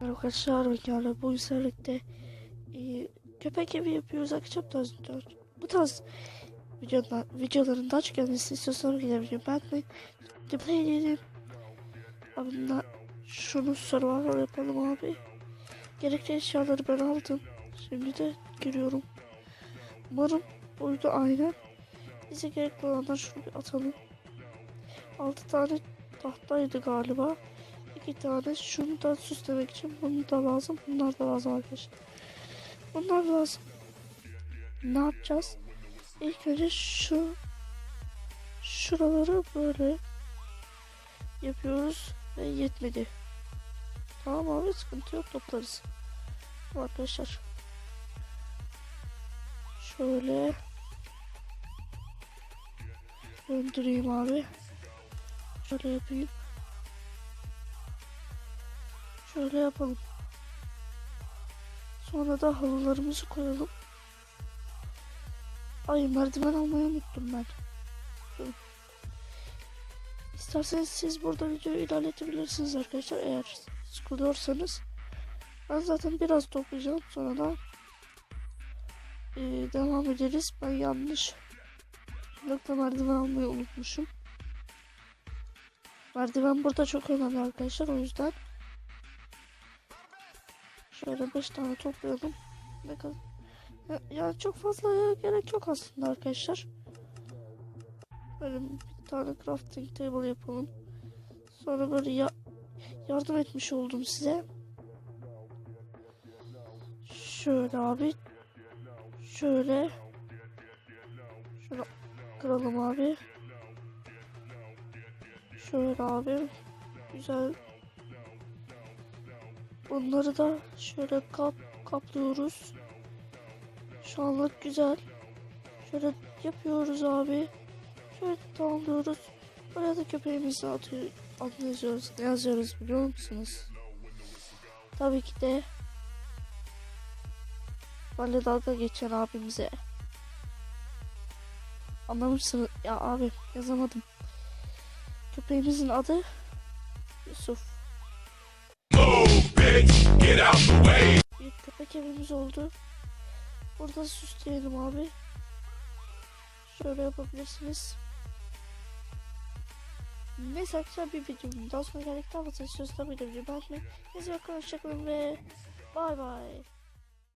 Arkadaşlar yani bu güzellikte e, köpek evi yapıyoruz akşam tarz bu tarz videolar, videoların daha çok gelmesini istiyorsanız video beğenmeyin. The play edelim. Abi şunu survival yapalım abi. Gerekli eşyaları ben aldım. Şimdi de giriyorum. Umarım buydu aynen. Bize gerekli olanlar şunu bir atalım. 6 tane tahtaydı galiba. İki tane şunu da süslemek için bunu da lazım. Bunlar da lazım arkadaşlar. Bunlar lazım. Ne yapacağız? İlk önce şu şuraları böyle yapıyoruz ve yetmedi. Tamam abi sıkıntı yok toplarız. Arkadaşlar. Şöyle döndüreyim abi. Şöyle yapayım. Şöyle yapalım. Sonra da halılarımızı koyalım. Ay merdiven almayı unuttum ben. İsterseniz siz burada videoyu ilerletebilirsiniz arkadaşlar eğer sıkılıyorsanız. Ben zaten biraz toplayacağım sonra da eee, devam ederiz. Ben yanlış Nokta merdiven almayı unutmuşum. Merdiven burada çok önemli arkadaşlar o yüzden Şöyle 5 tane toplayalım. Kadar? Ya, ya çok fazla gerek yok aslında arkadaşlar. Böyle bir tane crafting table yapalım. Sonra böyle ya yardım etmiş oldum size. Şöyle abi. Şöyle. Şunu kıralım abi. Şöyle abi. Güzel Bunları da şöyle kap kaplıyoruz. Şu anlık güzel. Şöyle yapıyoruz abi. Şöyle tamamlıyoruz. Buraya da köpeğimizi atıyor. Adını yazıyoruz. Ne yazıyoruz biliyor musunuz? Tabii ki de böyle dalga geçen abimize. Anlamışsınız. Ya abi yazamadım. Köpeğimizin adı Yusuf. Get the way. Bir köpek evimiz oldu. Burada süsleyelim abi. Şöyle yapabilirsiniz. Neyse arkadaşlar bir videomun daha sonra geldik. Daha fazla ki de videoyu beğenmeyi. Neyse bakın hoşçakalın ve bay bay.